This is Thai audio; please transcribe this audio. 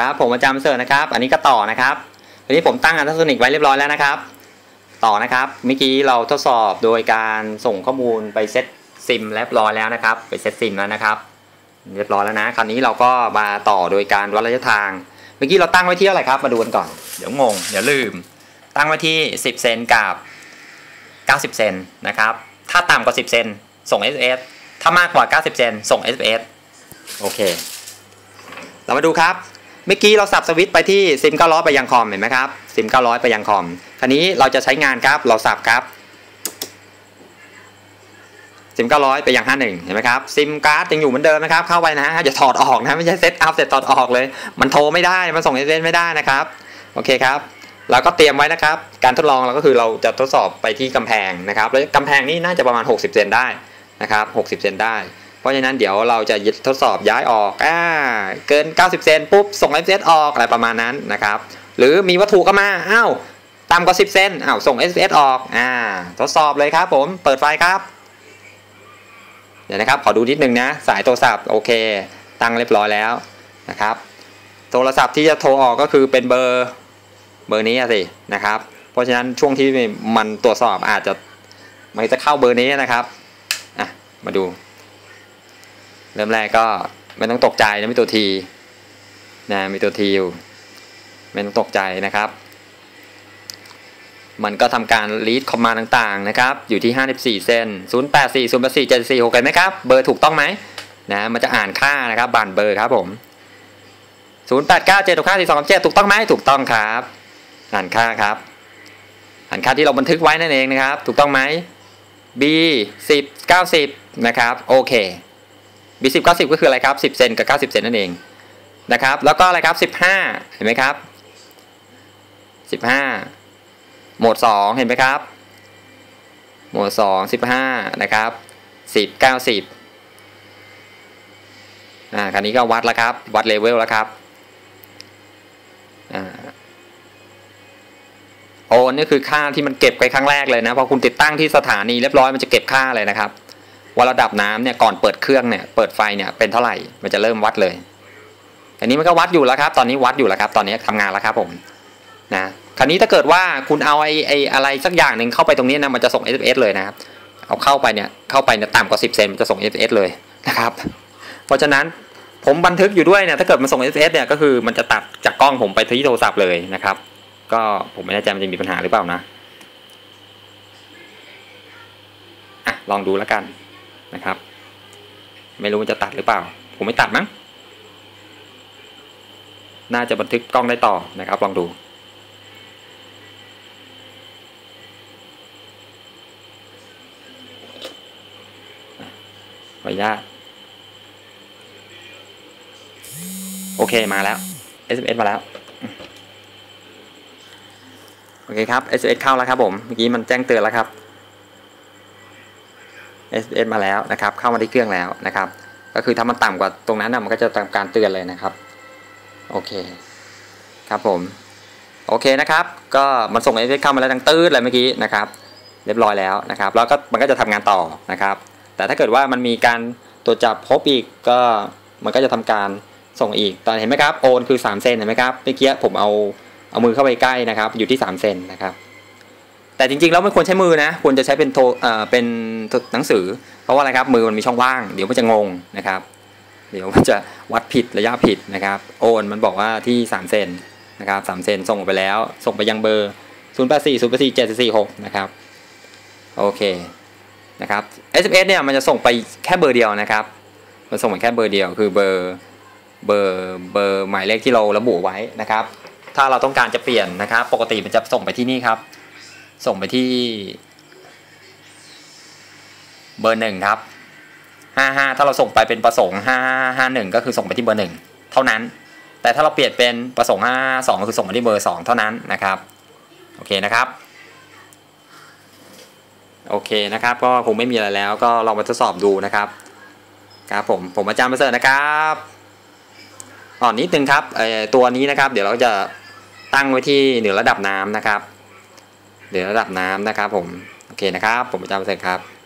ครับผมอาจารย์ประเสริฐนะครับ อันนี้ก็ต่อนะครับทีนี้ผมตั้งอัลตราโซนิกไว้เรียบร้อยแล้วนะครับ ต่อนะครับเมื่อกี้เราทดสอบโดยการส่งข้อมูลไปเซตซิมเรียบร้อยแล้วนะครับ ไปเซตซิมแล้วนะครับ เรียบร้อยแล้วนะ คราวนี้เราก็มาต่อโดยการวัดระยะทาง เมื่อกี้เราตั้งไว้ที่เท่าไรครับ มาดูกันก่อน เดี๋ยวงงเดี๋ยวลืม ตั้งไว้ที่ 10 เซนกับ 90 เซนนะครับ ถ้าต่ำกว่า 10 เซนส่ง SS ถ้ามากกว่า 90 เซนส่ง SS โอเค เรามาดูครับ เมื่อกี้เราสับสวิตช์ไปที่ซิม900ไปยังคอมเห็นไหมครับซิม900ไปยังคอมคราวนี้เราจะใช้งานครับเราสับครับซิม900ไปยัง51เห็นไหมครับซิมการ์ดยังอยู่เหมือนเดิมนะครับเข้าไปนะอย่าถอดออกนะไม่ใช่เซตอัพเสร็จถอดออกเลย มันโทรไม่ได้มันส่งเอเซนไม่ได้นะครับโอเคครับเราก็เตรียมไว้นะครับ การทดลองเราก็คือเราจะทดสอบไปที่กำแพงนะครับแล้วกำแพงนี่น่าจะประมาณ 60 เซนได้นะครับ 60 เซนได้ เพราะฉะนั้นเดี๋ยวเราจะทดสอบย้ายออกอ่าเกิน 90 เซนปุ๊บส่ง s อออกอะไรประมาณนั้นนะครับ หรือมีวัตถุเข้ามาอ้าวต่ำกว่า 10 เซนอ้าวส่ง s อออกอ่าทดสอบเลยครับผมเปิดไฟครับ เดี๋ยวนะครับขอดูนิดนึงนะ สายโทรศัพท์โอเค ตั้งเรียบร้อยแล้วนะครับ โทรศัพท์ที่จะโทรออกก็คือเป็นเบอร์เบอร์นี้สินะครับ เพราะฉะนั้นช่วงที่มันตรวจสอบอาจจะมันจะเข้าเบอร์นี้นะครับอะมาดู เริ่มแรกก็ไม่ต้องตกใจนะมีตัวทีนะมีตัวทีอยู่ไม่ต้องตกใจนะครับ มันก็ทำการ read คอมมานด์ต่างๆนะครับ อยู่ที่ 54เซน084 084 74 6เห็นไหมครับ เบอร์ถูกต้องไหมนะมันจะอ่านค่านะครับบันเบอร์ครับผม 089 7 6 5 4 2 7ถูกต้องไหมถูกต้องครับ อ่านค่าครับ อ่านค่าที่เราบันทึกไว้นั่นเองนะครับ ถูกต้องไหม B 10 90 นะครับ โอเค B 10 90 ก็คืออะไรครับ 10 เซนกับ 90 เซนนั่นเองนะครับ แล้วก็อะไรครับ 15 เห็นไหมครับ 15โหมด2 เห็นไหมครับโหมด2 15 นะครับ 10 90 อ่า คราวนี้ก็วัดแล้วครับ วัดเลเวลแล้วครับ อ่าโอนี่คือค่าที่มันเก็บไปครั้งแรกเลยนะพอคุณติดตั้งที่สถานีเรียบร้อยมันจะเก็บค่าเลยนะครับว่าระดับน้ำเนี่ยก่อนเปิด เครื่องเนี่ยเปิดไฟเนี่ยเป็นเท่าไหร่ มันจะเริ่มวัดเลย อันนี้มันก็วัดอยู่แล้วครับ ตอนนี้วัดอยู่แล้วครับ ตอนนี้ทำงานแล้วครับผมนะคราวนี้ถ้าเกิดว่าคุณเอาไอ้ไอ้อะไรสักอย่างหนึ่งเข้าไปตรงนี้นะมันจะส่ง SMS เลยนะครับ เอาเข้าไปเนี่ยเข้าไปเนี่ยต่ำกว่า 10 เซนมันจะส่ง SMS เลยนะครับ เพราะฉะนั้นผมบันทึกอยู่ด้วยเนี่ยถ้าเกิดมันส่ง SMS เนี่ยก็คือมันจะตัดจากกล้องผมไปที่โทรศัพท์เลยนะครับ ก็ผมไม่แน่ใจมันจะมีปัญหาหรือเปล่านะอะลองดูแล้วกันนะครับ ไม่รู้มันจะตัดหรือเปล่า ผมไม่ตัดมั้ง น่าจะบันทึกกล้องได้ต่อนะครับ ลองดู ขออนุญาตโอเคมาแล้ว SMS มาแล้ว โอเคครับ SMS เข้าแล้วครับผม เมื่อกี้มันแจ้งเตือนแล้วครับ SMS มาแล้วนะครับ เข้ามาที่เครื่องแล้วนะครับ ก็คือถ้ามันต่ำกว่าตรงนั้นนะมันก็จะทำการเตือนเลยนะครับ โอเค ครับผม โอเคนะครับ ก็มันส่ง SMS เข้ามาแล้วดังตื้ดเลยเมื่อกี้นะครับ เรียบร้อยแล้วนะครับ แล้วก็มันก็จะทำงานต่อนะครับ แต่ถ้าเกิดว่ามันมีการตรวจจับพบอีกก็มันก็จะทำการส่งอีกตอนเห็นไหมครับ โอนคือ3เซนเห็นไหมครับเมื่อกี้ผมเอาเอามือเข้าไปใกล้นะครับ อยู่ที่3เซนนะครับ แต่จริงๆแล้วไม่ควรใช้มือนะควรจะใช้เป็นโทเอ่อเป็นหนังสือ เพราะว่าอะไรครับมือมันมีช่องว่าง เดี๋ยวมันจะงงนะครับ เดี๋ยวมันจะวัดผิดระยะผิดนะครับ โอนมันบอกว่าที่3เซนนะครับ3เซนส่งไปแล้ว ส่งไปยังเบอร์ 0 8 4 0 8 4 7 4 6 นะครับ โอเคนะครับ SMS เนี่ยมันจะส่งไปแค่เบอร์เดียวนะครับ มันส่งไปแค่เบอร์เดียว คือเบอร์เบอร์เบอร์หมายเลขที่เราระบุไว้นะครับ ถ้าเราต้องการจะเปลี่ยนนะครับ ปกติมันจะส่งไปที่นี่ครับ ส่งไปที่ เบอร์หนึ่งครับห้าห้าถ้าเราส่งไปเป็นประสงค์ห้าห้าหนึ่งก็คือส่งไปที่เบอร์หนึ่งเท่านั้น แต่ถ้าเราเปลี่ยนเป็นประสงค์ห้าสองคือส่งไปที่เบอร์สองเท่านั้นนะครับ โอเคนะครับ โอเคนะครับ ก็คงไม่มีอะไรแล้ว ก็ลองมาทดสอบดูนะครับ ครับผมผมอาจารย์ประเสริฐนะครับอ๋อนนิดนึงครับตัวนี้นะครับ เดี๋ยวเราจะตั้งไว้ที่เหนือระดับน้ำนะครับ หรือระดับน้ำนะครับผมโอเคนะครับ ผมอาจารย์เสร็จครับ